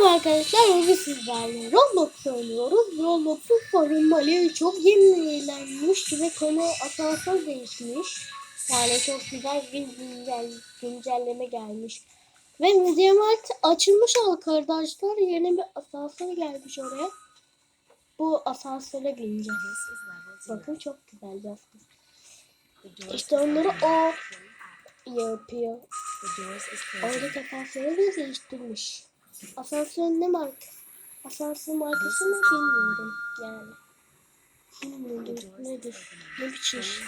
Merhaba arkadaşlar, bugün sizlerle Roblox oynuyoruz. Roblox'un korunmalığı çok yenilenmiş ve konu asansör değişmiş. Yani çok güzel bir güncel, güncelleme gelmiş. Ve Mediamart açılmış arkadaşlar. Yeni bir asansör gelmiş oraya. Bu asansöre bineceğiz. Bakın çok güzel asansör. İşte onları o yapıyor. Oradaki asansörü de değiştirmiş. Asansörün ne marka? Asansör markası mı bilmiyorum yani. Bilmiyorum nedir? Ne biçim iş?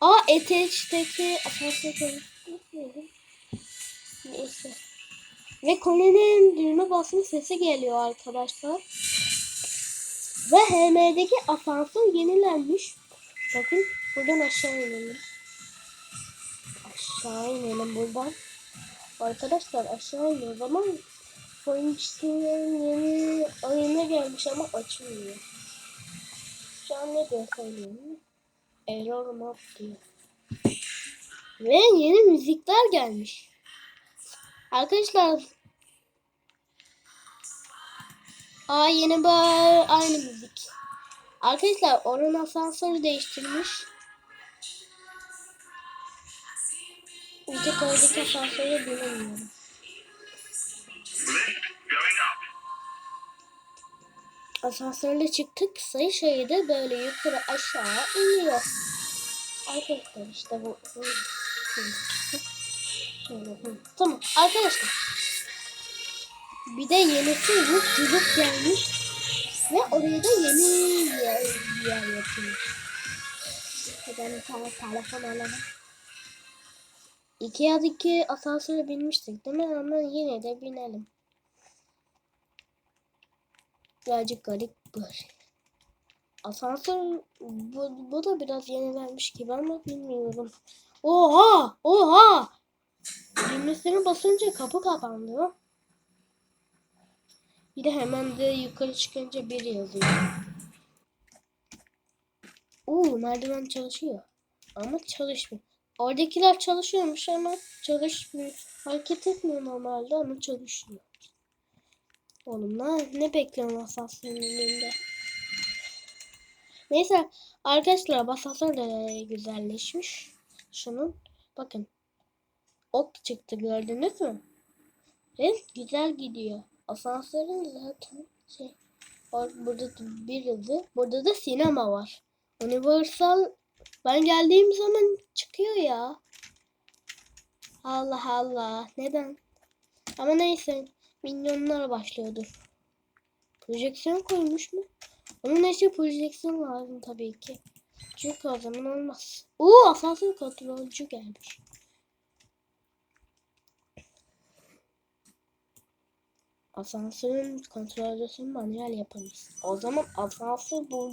Aa ETH'teki asansör konuşuyorum. Neyse. Ve Colin'in düğme basma sesi geliyor arkadaşlar. Ve HM'deki asansör yenilenmiş. Bakın buradan aşağı inelim. Aşağı inelim buradan. Arkadaşlar aşağı iniyoruz ama Points'in yeni oyuna gelmiş ama açılmıyor. Şu an ne diyor söyleyeyim. Error map diyor. Ve yeni müzikler gelmiş. Arkadaşlar Aa yeni bir aynı müzik. Arkadaşlar oranın asansörü değiştirmiş. Tek oradaki asansöre binemiyorum. Asansörle çıktık. Sayı şeyde böyle yukarı aşağı iniyor. Arkadaşlar işte bu. bu- bu-. Tamam arkadaşlar. Bir de yenisi yok çocuk gelmiş. Ve oraya da yeni yer, yer yapılmış. Ben tane telefon alalım. İki ya iki asansöre binmiştik değil mi? Ama yine de binelim. Birazcık garip bir. Asansör bu, bu da biraz yenilenmiş gibi ama bilmiyorum. Oha! Oha! Düğmesine basınca kapı kapandı. Bir de hemen de yukarı çıkınca bir yazıyor. Oo merdiven çalışıyor. Ama çalışmıyor. Oradakiler çalışıyormuş ama çalışmıyor. Hareket etmiyor normalde ama çalışıyor. Oğlum ne, ne bekliyorsun asansörün önünde? Neyse arkadaşlar asansör de güzelleşmiş. Şunun bakın. Ok çıktı gördünüz mü? Evet güzel gidiyor. Asansörün zaten şey burada da bir yazı. Burada da sinema var. Universal ben geldiğim zaman çıkıyor ya. Allah Allah. Neden? Ama neyse. Minyonlar başlıyordur. Projeksiyon koymuş mu? Onun için projeksiyon lazım tabii ki. Çünkü o zaman olmaz. Oo asansör kontrolcü gelmiş. Asansörün kontrolcüsünü manuel yaparız. O zaman asansör bu,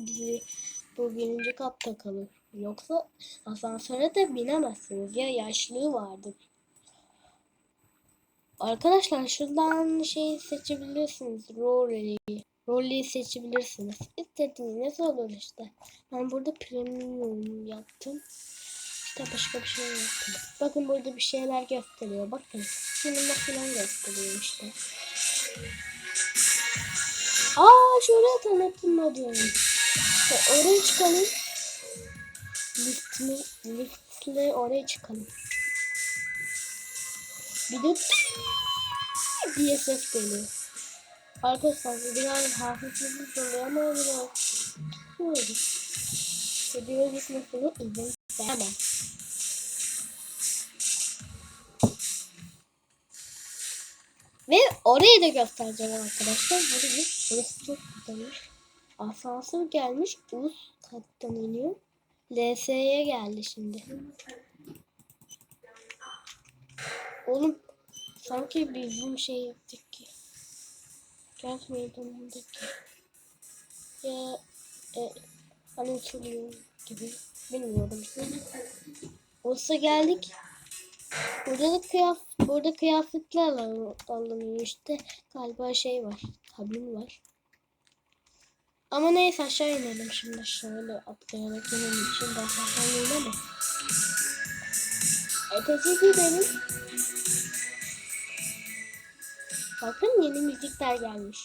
bu birinci katta kalır. Yoksa asansöre de binemezsiniz ya yaşlığı vardır. Arkadaşlar şuradan şey seçebilirsiniz. Roller'i. Roller'i seçebilirsiniz. İstediğiniz olur işte. Ben burada premium yaptım. İşte başka bir şey yaptım. Bakın burada bir şeyler gösteriyor. Bakın. Sinema falan gösteriyor işte. Aa şöyle tanıtmadım. İşte oraya çıkalım. Liftli, liftli oraya çıkalım. Bir de diye ses geliyor. Arkadaşlar biraz hafiflik oluyor ama biraz böyle. Video gitmesini izin vermem. Ve orayı da göstereceğim arkadaşlar. Burayı, burası çok güzelmiş. Asansör gelmiş. Üst kattan iniyor. LS'ye geldi şimdi. Oğlum sanki bizim şey yaptık ki. Kent meydanındaki. Ya e, hani uçuluyor gibi. Bilmiyorum. Olsa geldik. Burada da kıyaf burada kıyafetler al- alınıyor işte. Galiba şey var. Kabin var. Ama neyse aşağı inelim şimdi şöyle atlayarak inelim için daha fazla inelim. Ötesi gidelim. Bakın yeni müzikler gelmiş.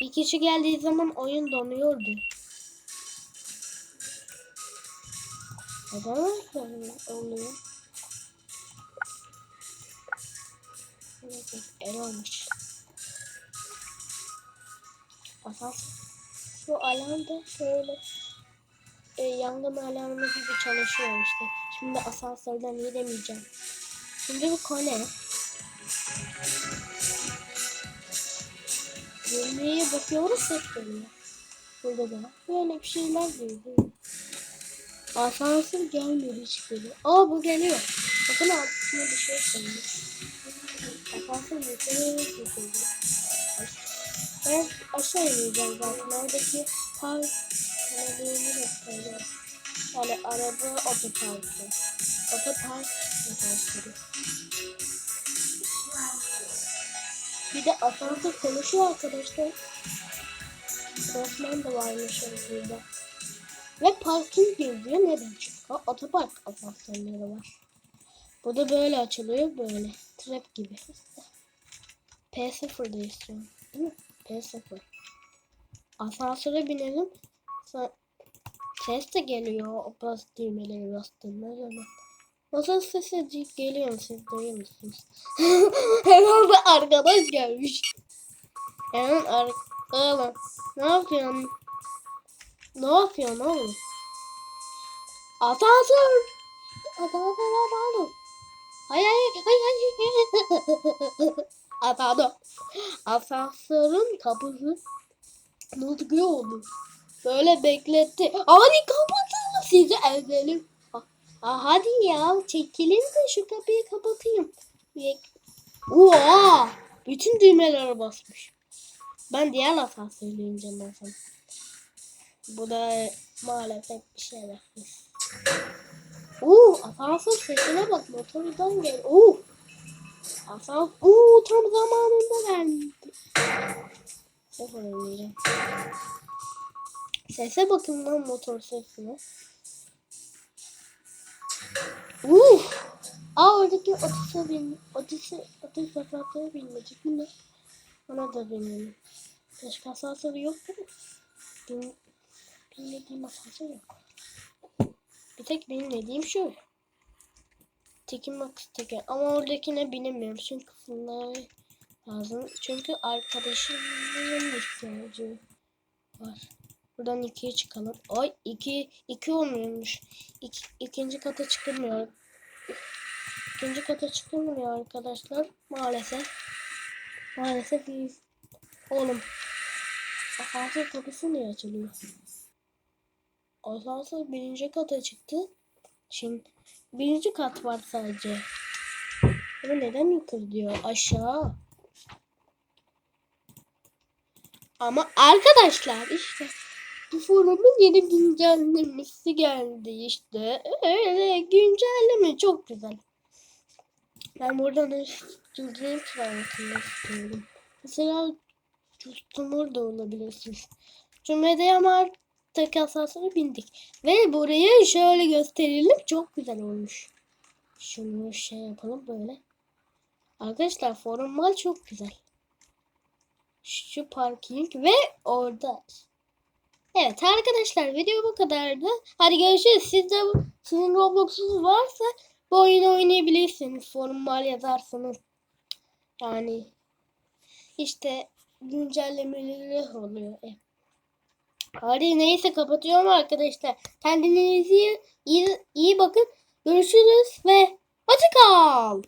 Bir kişi geldiği zaman oyun donuyordu. Neden oluyor? Evet, el olmuş. Asas. Bu alarm da şöyle e, yangın alarmı gibi çalışıyor işte. Şimdi asansörden gidemeyeceğim. Şimdi bu kone. Düğmeye bakıyoruz ses geliyor. Burada da böyle bir şeyler geliyor. Asansör gelmiyor hiçbiri. Aa bu geliyor. Bakın altına bir şey koymuş. Ben aşağı ineceğim zaten. Oradaki park kanalını göstereceğim. Yani araba otoparkı. Otopark otoparkı. Bir de asansör konuşuyor arkadaşlar. Resmen de varmış burada. Ve parking yazıyor. Neden? Çünkü otopark asansörleri var. Bu da böyle açılıyor. Böyle. Trap gibi. P0'da istiyorum. Değil mi? P0. Asansöre binelim. Sa- Ses de geliyor. O bas düğmeleri bastığımda zaman. Nasıl sesi geliyor siz duyuyor musunuz? Herhalde arkadaş gelmiş. Hemen ar oğlum ne yapıyorsun? Ne yapıyorsun oğlum? Asansör! Asansör atalım. Hay hay hay hay. Atalım. Asansörün kapısı ne oldu? Böyle bekletti. Hadi kapatın sizi ezelim. Aa, hadi ya çekilin de şu kapıyı kapatayım. Oha! Bütün düğmelere basmış. Ben diğer asansörle ineceğim o zaman. Bu da maalesef bir şey yapmış. Oo, asansör sesine bak motordan gel. Oo. Asansör, oo tam zamanında geldi. Sıfır oynayacağım. Sese bakın lan motor sesine. Uh! Aa oradaki otise bin, otise, otis asansöre binmeyecek mi? Ona da binelim. Başka asansörü yok? Bin, bilmediğim asansör yok. Bir tek bilmediğim şu. Tekin Max teker. Ama oradakine binemiyorum. Çünkü bunlar lazım. Çünkü arkadaşımın ihtiyacı var. Buradan ikiye çıkalım. Ay iki, iki olmuyormuş. İki, ikinci kata çıkılmıyor. İkinci kata çıkılmıyor arkadaşlar. Maalesef. Maalesef biz. Oğlum. Asansör kapısı niye açılıyor? Asansör birinci kata çıktı. Şimdi birinci kat var sadece. Ama neden yukarı diyor? Aşağı. Ama arkadaşlar işte bu forumun yeni güncellemesi geldi işte. Öyle güncelleme çok güzel. Ben buradan düzgün tanıtmak istiyorum. Mesela Custumur da olabilirsiniz. Cümlede ama tek asasına bindik. Ve burayı şöyle gösterelim. Çok güzel olmuş. Şunu şey yapalım böyle. Arkadaşlar formal çok güzel. Şu parking ve orada. Evet arkadaşlar video bu kadardı. Hadi görüşürüz. Siz de sizin Roblox'unuz varsa bu oyunu oynayabilirsiniz. Formal yazarsanız. Yani işte güncellemeleri oluyor. Evet. Hadi neyse kapatıyorum arkadaşlar. Kendinize iyi, iyi, iyi bakın. Görüşürüz ve hoşça kal.